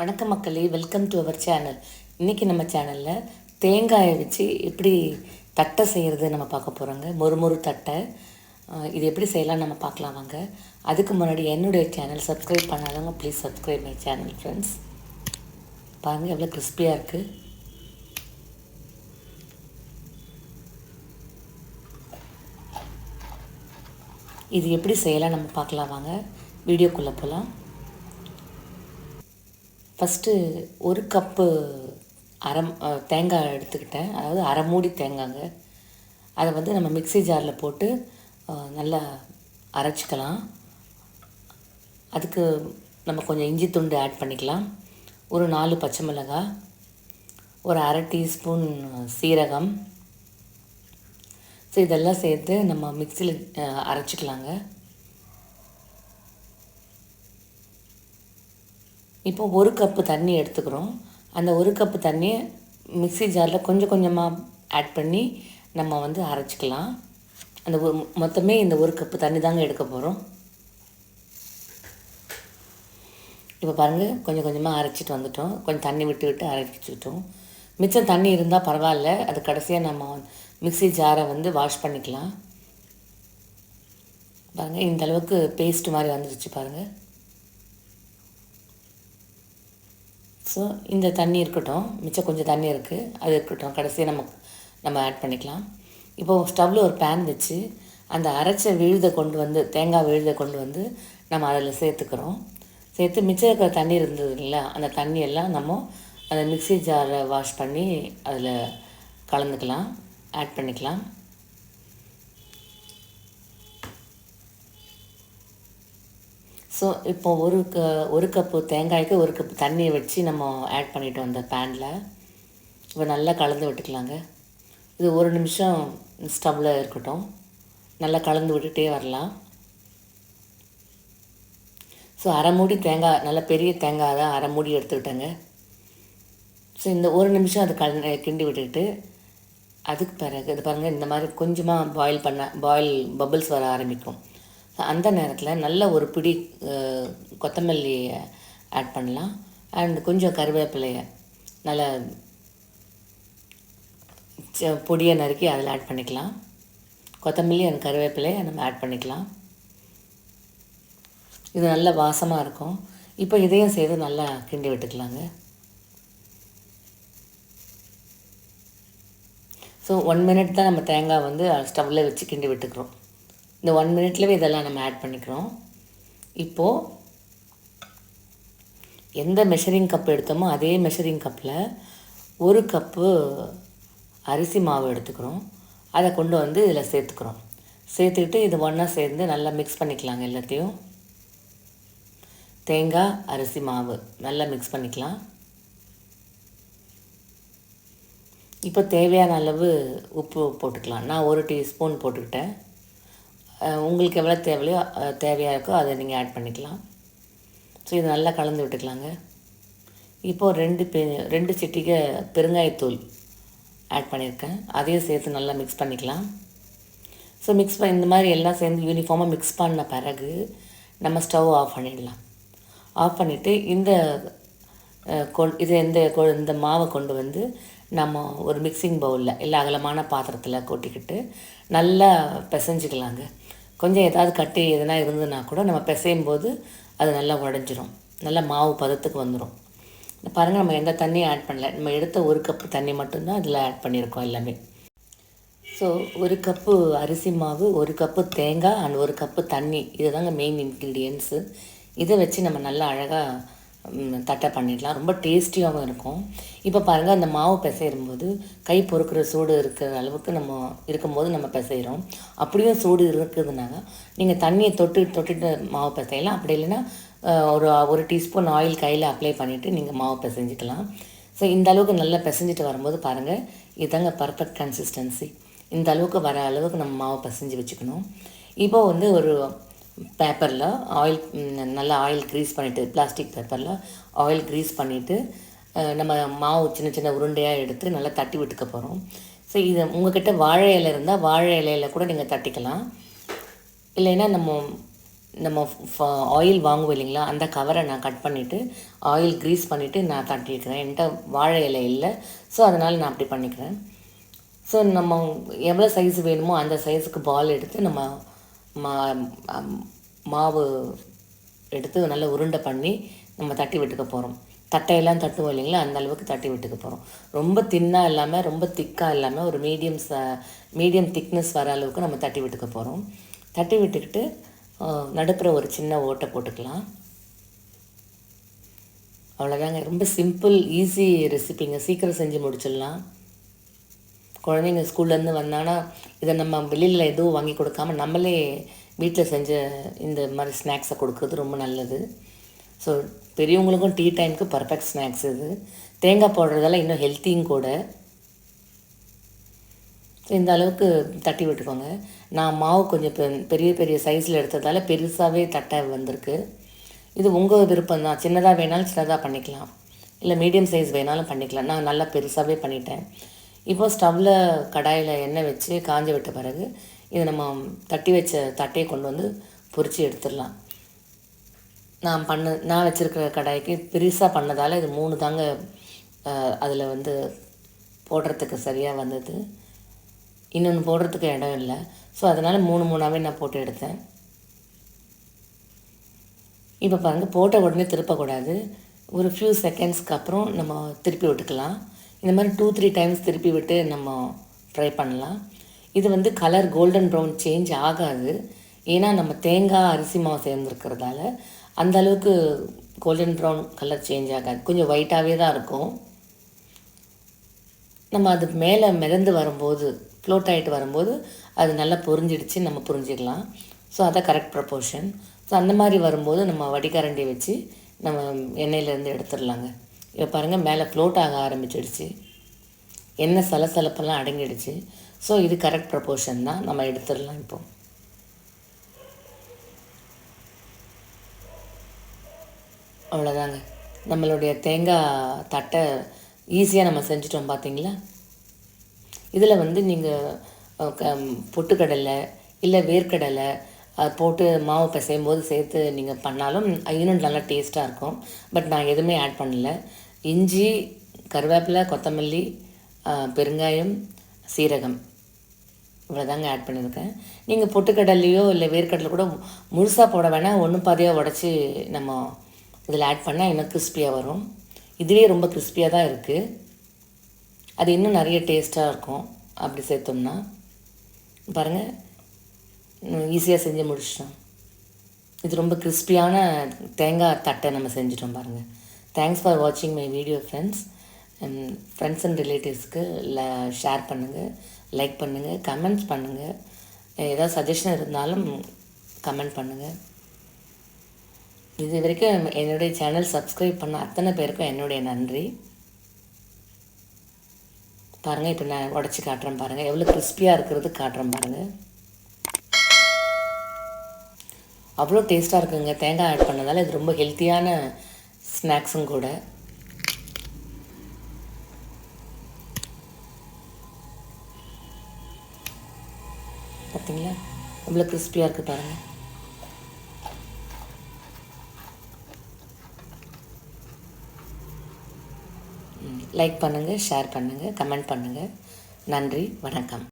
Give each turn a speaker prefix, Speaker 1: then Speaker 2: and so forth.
Speaker 1: வணக்கம் மக்களே welcome to our channel இன்றைக்கி நம்ம சேனலில் தேங்காயை வச்சு எப்படி தட்டை செய்கிறது நம்ம பார்க்க போகிறோங்க மொறுமொறு தட்டை. இது எப்படி செய்யலாம் நம்ம பார்க்கலாம் வாங்க. அதுக்கு முன்னாடி என்னுடைய சேனல் சப்ஸ்கிரைப் பண்ணாதவங்க please subscribe my channel friends பாருங்கள் எவ்வளோ கிறிஸ்பியாக இருக்குது இது எப்படி செய்யலாம் நம்ம பார்க்கலாம் வாங்க. வீடியோக்குள்ளே போகலாம் ஃபஸ்ட்டு ஒரு கப்பு அரம் தேங்காய் எடுத்துக்கிட்டேன். அதாவது அரை மூடி தேங்காய்ங்க அதை வந்து நம்ம மிக்ஸி ஜாரில் போட்டு நல்லா அரைச்சிக்கலாம். அதுக்கு நம்ம கொஞ்சம் இஞ்சி துண்டு ஆட் பண்ணிக்கலாம். ஒரு நாலு பச்சை மிளகாய் ஒரு அரை டீஸ்பூன் சீரகம். ஸோ இதெல்லாம் சேர்த்து நம்ம மிக்சியில் அரைச்சிக்கலாங்க. இப்போ ஒரு கப்பு தண்ணி எடுத்துக்கிறோம். அந்த ஒரு கப்பு தண்ணியை மிக்ஸி ஜாரில் கொஞ்சம் கொஞ்சமாக ஆட் பண்ணி நம்ம வந்து அரைச்சிக்கலாம். அந்த மொத்தமே இந்த ஒரு கப்பு தண்ணி தாங்க எடுக்க போகிறோம் இப்போ பாருங்கள் கொஞ்சம் கொஞ்சமாக அரைச்சிட்டு வந்துட்டோம். கொஞ்சம் தண்ணி விட்டு விட்டு அரைச்சிக்கிட்டோம் மிச்சம் தண்ணி இருந்தால் பரவாயில்ல. அது கடைசியாக நம்ம மிக்ஸி ஜாரை வந்து வாஷ் பண்ணிக்கலாம். பாருங்கள் இந்த அளவுக்கு பேஸ்ட் மாதிரி வந்துருச்சு பாருங்கள் ஸோ இந்த தண்ணி இருக்கட்டும். மிச்சம் கொஞ்சம் தண்ணி இருக்குது அது இருக்கட்டும். கடைசியாக நம்ம நம்ம ஆட் பண்ணிக்கலாம். இப்போது ஸ்டவ்வில் ஒரு பேன் வச்சு அந்த அரைச்ச விழுதை கொண்டு வந்து தேங்காய் விழுதை கொண்டு வந்து நம்ம அதில் சேர்த்துக்கிறோம். சேர்த்து மிச்சம் இருக்கிற தண்ணி இருந்தது இல்லை அந்த தண்ணியெல்லாம் நம்ம அந்த மிக்ஸி ஜாரை வாஷ் பண்ணி அதில் கலந்துக்கலாம். ஆட் பண்ணிக்கலாம். ஸோ இப்போ ஒரு க ஒரு கப்பு தேங்காய்க்கு ஒரு கப்பு தண்ணியை வச்சு நம்ம ஆட் பண்ணிட்டோம் அந்த பேனில் இப்போ நல்லா கலந்து விட்டுக்கலாங்க. இது ஒரு நிமிஷம் ஸ்டவ்வில் இருக்கட்டும். நல்லா கலந்து விட்டுட்டே வரலாம். ஸோ அரை மூடி தேங்காய் நல்ல பெரிய தேங்காய் தான் அரை மூடி எடுத்துக்கிட்டேங்க ஸோ இந்த ஒரு நிமிஷம் அது கல் கிண்டி விட்டுட்டு அதுக்கு பிறகு இது பாருங்கள் இந்த மாதிரி கொஞ்சமாக பாயில் பண்ண பாயில் பபிள்ஸ் வர ஆரம்பிக்கும். அந்த நேரத்தில் நல்ல ஒரு பிடி கொத்தமல்லியை கொத்தமல்லி ஆட் பண்ணலாம். அண்ட் கொஞ்சம் கருவேப்பிலையை நல்ல ச- பொடியை நறுக்கி அதில் ஆட் பண்ணிக்கலாம். கொத்தமல்லி அண்ட் கருவேப்பிலையை நம்ம ஆட் பண்ணிக்கலாம். இது நல்ல வாசமாக இருக்கும். இப்போ இதையும் செய்து நல்லா கிண்டி விட்டுக்கலாங்க. ஸோ ஒன் மினிட் தான் நம்ம தேங்காய் வந்து ஸ்டவ்வில் வச்சு கிண்டி விட்டுக்கிறோம். இந்த ஒன் மினிட்லேயே இதெல்லாம் நம்ம ஆட் பண்ணிக்கிறோம். இப்போது எந்த மெஷரிங் கப் எடுத்தோமோ அதே மெஷரிங் கப்பில் ஒரு கப்பு அரிசி மாவு எடுத்துக்கிறோம். அதை கொண்டு வந்து இதில் சேர்த்துக்கிறோம். சேர்த்துக்கிட்டு இது ஒன்றா சேர்ந்து நல்லா மிக்ஸ் பண்ணிக்கலாங்க எல்லாத்தையும். தேங்காய் அரிசி மாவு நல்லா மிக்ஸ் பண்ணிக்கலாம். இப்போ தேவையான அளவு உப்பு போட்டுக்கலாம். நான் ஒரு டீஸ்பூன் போட்டுக்கிட்டேன். உங்களுக்கு எவ்வளோ தேவையோ தேவையாக இருக்கோ அதை நீங்கள் ஆட் பண்ணிக்கலாம். ஸோ இது நல்லா கலந்து விட்டுக்கலாங்க. இப்போது ரெண்டு பெ ரெண்டு சிட்டிகை பெருங்காயத்தூள் ஆட் பண்ணியிருக்கேன். அதையும் சேர்த்து நல்லா மிக்ஸ் பண்ணிக்கலாம். ஸோ மிக்ஸ் பண்ணி இந்த மாதிரி எல்லாம் சேர்ந்து யூனிஃபார்மாக மிக்ஸ் பண்ண பிறகு நம்ம ஸ்டவ் ஆஃப் பண்ணிடலாம். ஆஃப் பண்ணிவிட்டு இந்த கொண் இது இந்த கொ- இந்த மாவை கொண்டு வந்து நம்ம ஒரு மிக்சிங் பவுலில் இல்லை அகலமான பாத்திரத்தில் கொட்டிக்கிட்டு நல்லா பிசைஞ்சிக்கலாங்க. கொஞ்சம் ஏதாவது கட்டி எதனா இருந்ததுன்னா கூட நம்ம பிசையும் போது அது நல்லா உடஞ்சிரும். நல்லா மாவு பதத்துக்கு வந்துடும் பாருங்கள் நம்ம எந்த தண்ணியும் ஆட் பண்ணல. நம்ம எடுத்த ஒரு கப்பு தண்ணி மட்டும்தான் அதில் ஆட் பண்ணியிருக்கோம் எல்லாமே. ஸோ ஒரு கப்பு அரிசி மாவு ஒரு கப்பு தேங்காய் அண்ட் ஒரு கப்பு தண்ணி. இதுதாங்க மெயின் இன்க்ரீடியன்ஸு இதை வச்சு நம்ம நல்லா அழகாக தட்டை பண்ணிடலாம். ரொம்ப டேஸ்டியாகவும் இருக்கும். இப்போ பாருங்கள் அந்த மாவு பிசையும்போது கை பொறுக்கிற சூடு இருக்கிற அளவுக்கு நம்ம இருக்கும்போது நம்ம பிசைகிறோம் அப்படியும் சூடு இருக்குதுனாங்க. நீங்கள் தண்ணியை தொட்டு தொட்டுட்டு மாவு பிசையலாம். அப்படி இல்லைன்னா ஒரு ஒரு டீஸ்பூன் ஆயில் கையில் அப்ளை பண்ணிவிட்டு நீங்கள் மாவு பிசைஞ்சிக்கலாம். ஸோ இந்த அளவுக்கு நல்லா பிசைஞ்சிட்டு வரும்போது பாருங்கள் இதுதாங்க பர்ஃபெக்ட் கன்சிஸ்டன்சி இந்த அளவுக்கு வர அளவுக்கு நம்ம மாவை பிசைஞ்சு வச்சுக்கணும். இப்போ வந்து ஒரு பேப்பரில் ஆயில் நல்லா ஆயில் க்ரீஸ் பண்ணிவிட்டு பிளாஸ்டிக் பேப்பரில் ஆயில் க்ரீஸ் பண்ணிவிட்டு நம்ம மாவு சின்ன சின்ன உருண்டையாக எடுத்து நல்லா தட்டி விட்டுக்க போகிறோம் ஸோ இது உங்கள்கிட்ட வாழை இலை இருந்தால் வாழை இலையில கூட நீங்கள் தட்டிக்கலாம். இல்லைன்னா நம்ம நம்ம ஆயில் வாங்குவோம் இல்லைங்களா அந்த கவரை நான் கட் பண்ணிவிட்டு ஆயில் க்ரீஸ் பண்ணிவிட்டு நான் தட்டியிருக்கிறேன் என்கிட்ட வாழை இலை இல்லை ஸோ அதனால் நான் அப்படி பண்ணிக்கிறேன். ஸோ நம்ம எவ்வளோ சைஸ் வேணுமோ அந்த சைஸுக்கு பால் எடுத்து நம்ம மா மாவு எடுத்து நல்லா உருண்டை பண்ணி நம்ம தட்டி விட்டுக்க போகிறோம் தட்டையெல்லாம் தட்டுவோம் இல்லைங்களா? அந்த அளவுக்கு தட்டி விட்டுக்க போகிறோம் ரொம்ப தின்னாக இல்லாமல் ரொம்ப திக்காக இல்லாமல் ஒரு மீடியம் ச மீடியம் திக்னஸ் வர அளவுக்கு நம்ம தட்டி விட்டுக்க போகிறோம் தட்டி விட்டுக்கிட்டு நடுப்புற ஒரு சின்ன ஓட்டை போட்டுக்கலாம். அவ்வளோதாங்க ரொம்ப சிம்பிள் ஈஸி ரெசிபிங்க சீக்கிரம் செஞ்சு முடிச்சிடலாம். குழந்தைங்க ஸ்கூல்லேருந்து வந்தாங்கன்னா இதை நம்ம வெளியில் எதுவும் வாங்கி கொடுக்காம நம்மளே வீட்டில் செஞ்ச இந்த மாதிரி ஸ்நாக்ஸை கொடுக்குறது ரொம்ப நல்லது. ஸோ பெரியவங்களுக்கும் டீ டைமுக்கு பர்ஃபெக்ட் ஸ்நாக்ஸ் இது. தேங்காய் போடுறதால இன்னும் ஹெல்த்தியும் கூட. இந்த அளவுக்கு தட்டி விட்டுக்கோங்க. நான் மாவு கொஞ்சம் பெரிய பெரிய சைஸில் எடுத்ததால் பெருசாகவே தட்டை வந்திருக்கு. இது உங்கள் விருப்பம் தான். சின்னதாக வேணாலும் சின்னதாக பண்ணிக்கலாம். இல்லை மீடியம் சைஸ் வேணாலும் பண்ணிக்கலாம். நான் நல்லா பெருசாகவே பண்ணிட்டேன். இப்போது ஸ்டவ்வில் கடாயில் எண்ணெய் வச்சு காஞ்ச விட்ட பிறகு இதை நம்ம தட்டி வச்ச தட்டையை கொண்டு வந்து பொறிச்சு எடுத்துடலாம். நான் பண்ண நான் வச்சுருக்கிற கடாய்க்கு பெருசாக பண்ணதால் இது மூணு தாங்க அதில் வந்து போடுறதுக்கு சரியாக வந்தது. இன்னொன்று போடுறதுக்கு இடம் இல்லை. ஸோ அதனால் மூணு மூணாகவே நான் போட்டு எடுத்தேன். இப்போ பாருங்கள் போட்ட உடனே திருப்பக்கூடாது. ஒரு ஃபியூ செகண்ட்ஸ்க்கு அப்புறம் நம்ம திருப்பி விட்டுக்கலாம். இந்த மாதிரி டூ த்ரீ டைம்ஸ் திருப்பி விட்டு நம்ம ட்ரை பண்ணலாம். இது வந்து கலர் கோல்டன் ப்ரௌன் சேஞ்ச் ஆகாது. ஏன்னா நம்ம தேங்காய் அரிசி மாவு சேர்ந்துருக்கிறதால அந்த அளவுக்கு கோல்டன் ப்ரௌன் கலர் சேஞ்ச் ஆகாது. கொஞ்சம் ஒயிட்டாகவே தான் இருக்கும். நம்ம அது மேலே மிதந்து வரும்போது ஃப்ளோட் ஆகிட்டு வரும்போது அது நல்லா பொரிஞ்சிடுச்சு நம்ம புரிஞ்சிக்கலாம் ஸோ அதை கரெக்ட் ப்ரப்போர்ஷன் ஸோ அந்த மாதிரி வரும்போது நம்ம வடிகரண்டி வச்சு நம்ம எண்ணெயிலேருந்து எடுத்துடலாங்க. இப்போ பாருங்கள் மேலே ஃப்ளோட் ஆக ஆரம்பிச்சிடுச்சு. எண்ணெய் சலசலப்பெல்லாம் அடங்கிடுச்சு. ஸோ இது கரெக்ட் ப்ரப்போர்ஷன் தான். நம்ம எடுத்துடலாம் இப்போ. அவ்வளோதாங்க நம்மளுடைய தேங்காய் தட்டை ஈஸியாக நம்ம செஞ்சிட்டோம் பார்த்தீங்களா இதில் வந்து நீங்கள் பொட்டுக்கடலை இல்லை வேர்க்கடலை அது போட்டு மாவு பிசையும் போது சேர்த்து நீங்கள் பண்ணாலும் இன்னும் நல்லா டேஸ்ட்டாக இருக்கும். பட் நான் எதுவுமே ஆட் பண்ணல. இஞ்சி கருவேப்பிலை கொத்தமல்லி பெருங்காயம் சீரகம். இவ்வளோதாங்க ஆட் பண்ணியிருக்கேன். நீங்கள் பொட்டுக்கடலையோ இல்லை வேர்க்கடலை கூட முழுசாக போட வேணால் ஒன்று பாதியாக உடச்சி நம்ம இதில் ஆட் பண்ணால் இன்னும் கிறிஸ்பியாக வரும். இதுவே ரொம்ப கிறிஸ்பியாக தான் இருக்குது அது இன்னும் நிறைய டேஸ்ட்டாக இருக்கும். அப்படி சேர்த்தோம்னா. பாருங்கள் ஈஸியாக செஞ்சு முடிச்சிட்டோம். இது ரொம்ப கிறிஸ்பியான தேங்காய் தட்டை நம்ம செஞ்சிட்டோம் பாருங்கள் தேங்க்ஸ் ஃபார் வாட்சிங் my video friends friends and ரிலேட்டிவ்ஸ்க்கு share பண்ணுங்கள் லைக் பண்ணுங்கள் கமெண்ட்ஸ் பண்ணுங்கள் ஏதாவது சஜஷன் இருந்தாலும் கமெண்ட் பண்ணுங்கள் இது வரைக்கும் என்னுடைய சேனல் சப்ஸ்கிரைப் பண்ண அத்தனை பேருக்கும் என்னுடைய நன்றி. பாருங்கள் இப்போ நான் உடச்சி காட்டுறேன் பாருங்கள் எவ்வளோ கிறிஸ்பியாக இருக்கிறது காட்டுறேன் பாருங்கள் அவ்வளோ டேஸ்ட்டாக இருக்குங்க. தேங்காய் ஆட் பண்ணதால் இது ரொம்ப ஹெல்த்தியான ஸ்நாக்ஸும் கூட. பார்த்தீங்களா அவ்வளோ கிறிஸ்பியாக இருக்குது பாருங்கள் லைக் பண்ணுங்கள் ஷேர் பண்ணுங்கள் கமெண்ட் பண்ணுங்கள் நன்றி வணக்கம்.